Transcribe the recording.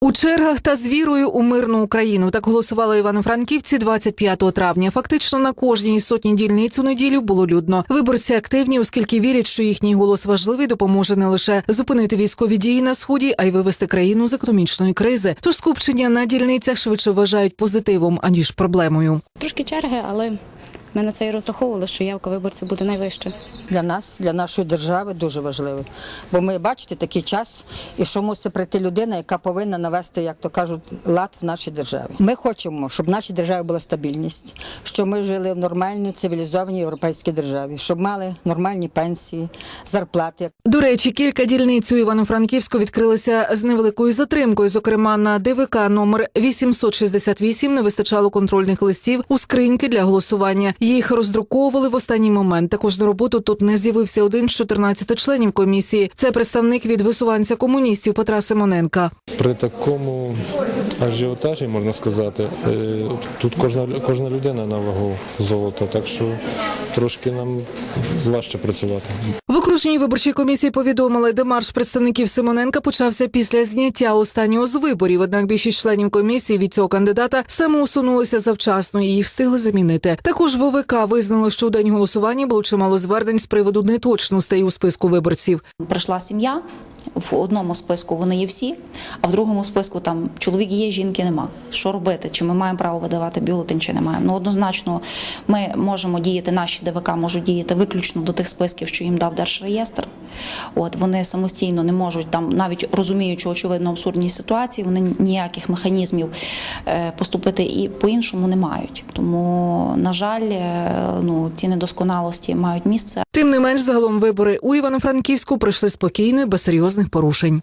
У чергах та з вірою у мирну Україну так голосували івано-франківці 25 травня. Фактично на кожній сотні дільниць у неділю було людно. Виборці активні, оскільки вірять, що їхній голос важливий, допоможе не лише зупинити військові дії на сході, а й вивести країну з економічної кризи. Тож скупчення на дільницях швидше вважають позитивом аніж проблемою. Трошки черги, але ми на це і розраховували, що явка виборців буде найвища. для нас, для нашої держави дуже важливий. Бо ми бачите такий час, і що мусить прийти людина, яка повинна навести, як то кажуть, лад в нашій державі. Ми хочемо, щоб в нашій державі була стабільність, щоб ми жили в нормальній цивілізованій європейській державі, щоб мали нормальні пенсії, зарплати. До речі, кілька дільниць у Івано-Франківську відкрилися з невеликою затримкою. Зокрема, на ДВК номер 868 не вистачало контрольних листів у скриньки для голосування. Їх роздруковували в останній момент. Також на роботу тут не з'явився один з 14 членів комісії. Це представник від висуванця комуністів Петра Симоненка. При такому ажіотажі, можна сказати, е, тут кожна, кожна людина на вагу золота, так що трошки нам важче працювати. Окружній виборчій комісії повідомили, демарш представників Симоненка почався після зняття останнього з виборів. Однак більшість членів комісії від цього кандидата самоусунулися завчасно і їх встигли замінити. Також в ОВК визнали, що у день голосування було чимало звернень з приводу неточностей у списку виборців. прийшла сім'я. В одному списку вони є всі, а в другому списку там чоловік є, жінки нема. Що робити? Чи ми маємо право видавати бюлетень, чи не маємо? Ну однозначно, ми можемо діяти, наші ДВК можуть діяти виключно до тих списків, що їм дав Держреєстр. От вони самостійно не можуть там, навіть розуміючи очевидно абсурдні ситуації, вони ніяких механізмів е, поступити і по-іншому не мають. Тому, на жаль, е, ну ці недосконалості мають місце. Тим не менш, загалом вибори у Івано-Франківську пройшли спокійно і без серйозних порушень.